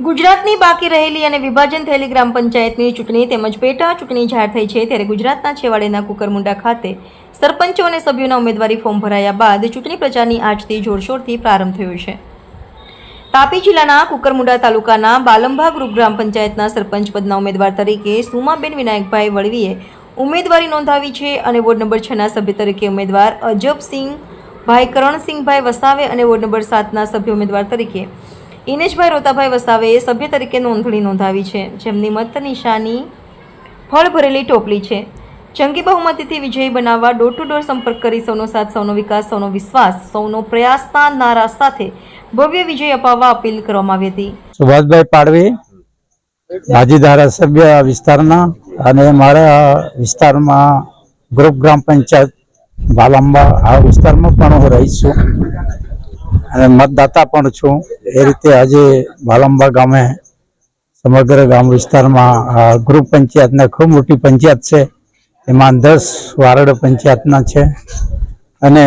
ગુજરાતની બાકી રહેલી અને વિભાજન થયેલી ગ્રામ પંચાયતની ચૂંટણી તેમજ પેટા ચૂંટણી જાહેર થઈ છે ત્યારે ગુજરાતના છેવાડેના કુકરમુંડા ખાતે સરપંચો અને સભ્યોના ઉમેદવારી ફોર્મ ભરાયા બાદ ચૂંટણી પ્રચારની આજથી જોરશોરથી પ્રારંભ થયો છે. તાપી જિલ્લાના કુકરમુંડા તાલુકાના બાલંભા ગ્રુપ ગ્રામ પંચાયતના સરપંચ પદના ઉમેદવાર તરીકે સુમાબેન વિનાયકભાઈ વળવીએ ઉમેદવારી નોંધાવી છે અને વોર્ડ નંબર છના સભ્ય તરીકે ઉમેદવાર અજબસિંહ ભાઈ કરણસિંહભાઈ વસાવે અને વોર્ડ નંબર સાતના સભ્ય ઉમેદવાર તરીકે ઇનેશભાઈ રોતાભાઈ વસાવેએ સભ્ય તરીકે નોંધણી નોંધાવી છે. જેમની મત નિશાની ફળ ભરેલી ટોપલી છે. જંગી બહુમતીથી વિજયી બનાવવા ડોર ટુ ડોર સંપર્ક કરી સૌનો સાથ, સૌનો વિકાસ, સૌનો વિશ્વાસ, સૌનો પ્રયાસના નારા સાથે ભવ્ય વિજય અપાવવા અપીલ કરવામાં આવી હતી. સુભાષભાઈ પાડવી, માજી ધારાસભ્ય વિસ્તારના અને મારા વિસ્તારમાં ગ્રુપ ગ્રામ પંચાયત બાલાંબા આ વિસ્તારમાં પણ હું રહીશ છું. અને મતદાતા પણ છું. એ રીતે આજે વાલંબા ગામે સમગ્ર ગામ વિસ્તારમાં ગ્રુપ પંચાયતને ખૂબ મોટી પંચાયત છે. એમાં દસ વારડ પંચાયતના છે. અને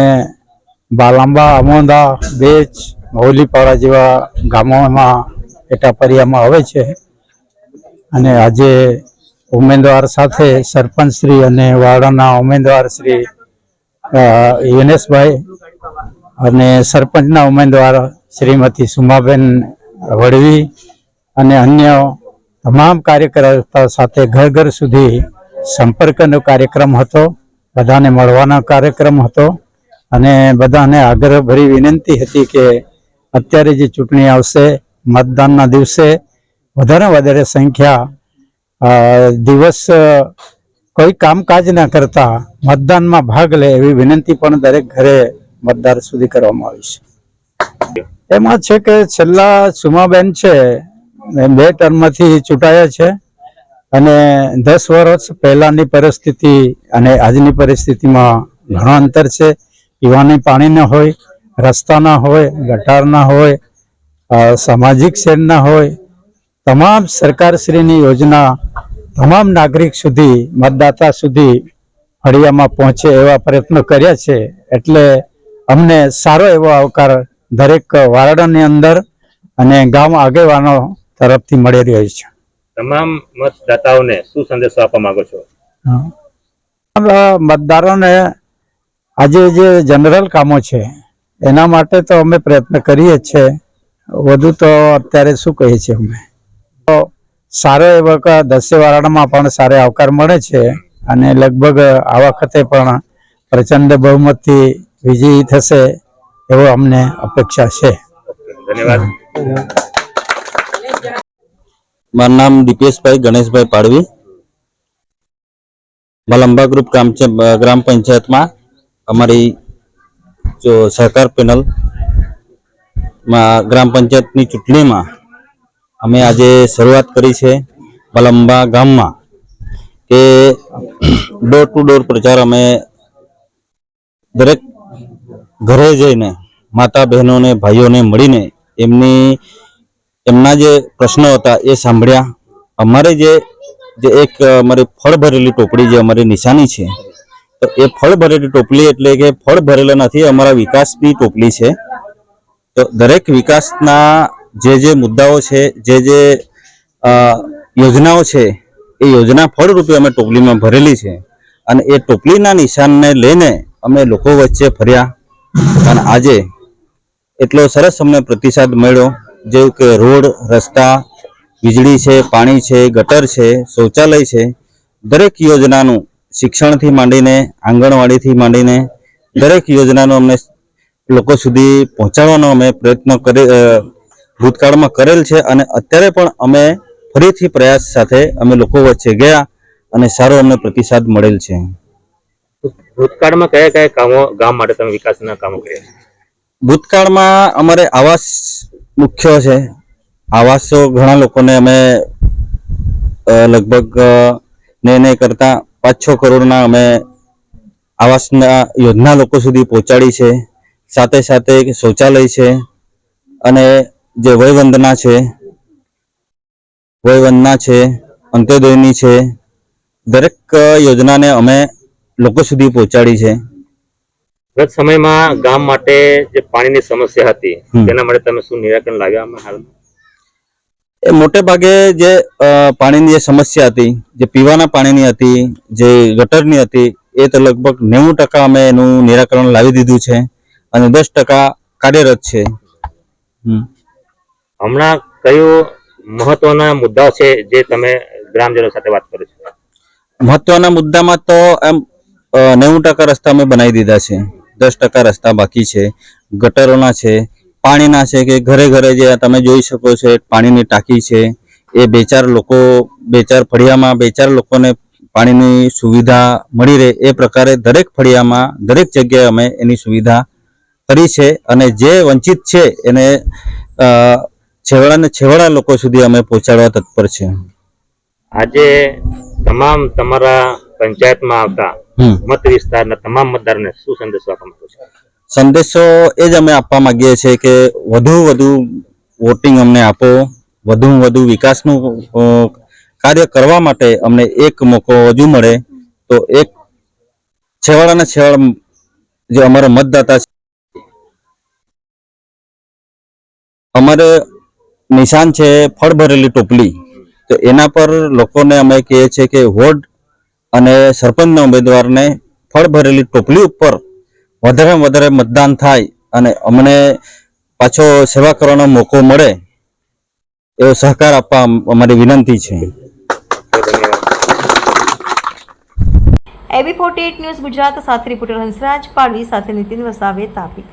બાલાંબા અમોંદા બેચ મૌલીપાડા જેવા ગામોમાં પેટાપરિયામાં આવે છે. અને આજે ઉમેદવાર સાથે સરપંચ શ્રી અને વાડાના ઉમેદવાર શ્રી યુનેશભાઈ અને સરપંચના ઉમેદવાર શ્રીમતી સુમાબેન વડવી અને અન્ય તમામ કાર્યકર્તાઓ સાથે ઘર ઘર સુધી સંપર્કનો કાર્યક્રમ હતો. બધાને મળવાનો કાર્યક્રમ હતો અને બધાને આગ્રહભરી વિનંતી હતી કે અત્યારે જે ચૂંટણી આવશે, મતદાનના દિવસે વધારે વધારે સંખ્યા દિવસ કોઈ કામકાજ ના કરતા મતદાનમાં ભાગ લે એવી વિનંતી પણ દરેક ઘરે મતદાર સુધી કરવામાં આવી છે. એમાં છે કે છેલ્લા સુમાબેન છે બે ટર્મથી ચૂંટાયા છે અને દસ વર્ષ પહેલાની પરિસ્થિતિ અને આજની પરિસ્થિતિમાં ઘણો અંતર છે. પીવાની પાણીના હોય રસ્તાના હોય ગટારના હોય સામાજિક શેરના હોય. તમામ સરકારશ્રીની યોજના તમામ નાગરિક સુધી, મતદાતા સુધી ફળિયામાં પહોંચે એવા પ્રયત્નો કર્યા છે. એટલે અમને સારો એવો આવકાર દરેક વારડાની અંદર અને ગામ આગેવાનો તરફથી મળી રહ્યો છે. તમામ મતદાતાઓને શું સંદેશો આપવા માંગો છો. મતદારોને આજે જે જનરલ કામો છે એના માટે તો અમે પ્રયત્ન કરીએ જ છે વધુ તો અત્યારે શું કહીએ છીએ અમે? તો સારો એ વખત દસે વારાણામાં પણ સારો આવકાર મળે છે અને લગભગ આ વખતે પણ પ્રચંડ બહુમતથી વિજયી થશે એવો અમને અપેક્ષા છે. ધન્યવાદ. મારું નામ દીપેશભાઈ ગણેશભાઈ પાડવી. મલંબા ગ્રુપ ગ્રામ છે- ગ્રામ પંચાયતમાં અમારી જો સહકાર પેનલમાં ગ્રામ પંચાયતની ચૂંટણીમાં અમે આજે શરૂઆત કરી છે મલંબા ગામમાં કે ડોર ટુ ડોર પ્રચાર અમે દરેક ઘરે જઈને માતા બહેનોને, ભાઈઓને મળીને એમની, એમના જે પ્રશ્નો હતા એ સાંભળ્યા. અમારે જે જે એક અમારી ફળ ભરેલી ટોપડી જે અમારી નિશાની છે, તો એ ફળ ભરેલી ટોપલી એટલે કે ફળ ભરેલા નથી, અમારા વિકાસની ટોપલી છે. તો દરેક વિકાસના જે જે મુદ્દાઓ છે, જે જે યોજનાઓ છે, એ યોજના ફળરૂપે અમે ટોપલીમાં ભરેલી છે. અને એ ટોપલીના નિશાનને લઈને અમે લોકો વચ્ચે ફર્યા. અને આજે એટલો સરસ અમને પ્રતિસાદ મળ્યો, જેવું કે રોડ, રસ્તા, વીજળી છે, પાણી છે, ગટર છે, શૌચાલય છે, દરેક યોજનાનું શિક્ષણથી માંડીને, આંગણવાડીથી માંડીને, દરેક યોજનાનું અમને લોકો સુધી પહોંચાડવાનો અમે પ્રયત્ન કરી ભૂતકાળમાં કરેલ છે અને અત્યારે પણ અમે ફરીથી પ્રયાસ સાથે અમે લોકો વચ્ચે ગયા અને સારો અમને પ્રતિસાદ મળેલ છે. ભૂતકાળમાં કયા કયા કામો ગામ માટે તમે વિકાસના કામો કર્યા ભૂતકાળમાં અમારે આવાસ મુખ્ય છે. આવાસો ઘણા લોકોને અમે લગભગ ને કરતા પાંચ છ કરોડના અમે આવાસના યોજના લોકો સુધી પહોંચાડી છે. સાથે સાથે શૌચાલય છે અને જે વયવંદના છે વયવંદના છે, અંત્યોદયની છે. દરેક યોજનાને અમે લોકો સુધી પહોંચાડી છે. ગત સમયમાં ગામ માટે જે પાણીની સમસ્યા હતી તેના માટે તમે શું નિરાકરણ લાવ્યા હાલમાં? એ મોટે ભાગે જે પાણીની જે સમસ્યા હતી જે પીવાના પાણીની હતી જે ગટરની હતી એ તો લગભગ નેવું ટકા અમે એનું નિરાકરણ લાવી દીધું છે અને દસ ટકા કાર્યરત છે. હમ. હમણાં કયું મહત્વના મુદ્દાઓ છે જે તમે ગ્રામજનો સાથે વાત કરો છો? મહત્વના મુદ્દામાં તો એમ નેવું ટકા રસ્તા અમે બનાવી દીધા છે. દસ ટકા રસ્તા બાકી છે. ગટરોના છે પાણીના છે કે ઘરે ઘરે જે તમે જોઈ શકો છો પાણીની ટાંકી છે. એ બે ચાર લોકો બે ચાર ફળિયામાં બે ચાર લોકોને પાણીની સુવિધા મળી રહે એ પ્રકારે દરેક ફળિયામાં દરેક જગ્યાએ અમે એની સુવિધા કરી છે અને જે વંચિત છે એને અ, છેવાડાને છેવાડા લોકો સુધી અમે પહોંચાડવા તત્પર છે. આજે તમામ તમારા પંચાયતમાં આવતા મત વિસ્તારના તમામ મતદારોને શું સંદેશો આપવા માંગો છો? સંદેશો એ જ અમે આપવા માંગીએ છીએ કે વધુ વધુ વોટિંગ અમને આપો વધુ વધુ વિકાસનું કાર્ય કરવા માટે અમને એક મોકો વધુ મળે તો એક છેવાડાના છેવાડા જે અમારા મતદાતા છે અમારે નિશાન છે ફળ ભરેલી ટોપલી. તો એના પર લોકોને અમે કહીએ છીએ કે વોર્ડ અને સરપંચના ઉમેદવારને ફળ ભરેલી ટોપલી ઉપર વધારે વધારે મતદાન થાય અને અમને પાછો સેવા કરવાનો મોકો મળે, એવો સહકાર આપવા અમારી વિનંતી છે. એબી ફોર્ટી ન્યૂઝ ગુજરાત, સાથે રિપોર્ટર હંસરાજ પાડવી સાથે નીતિન વસાવે, તાપી.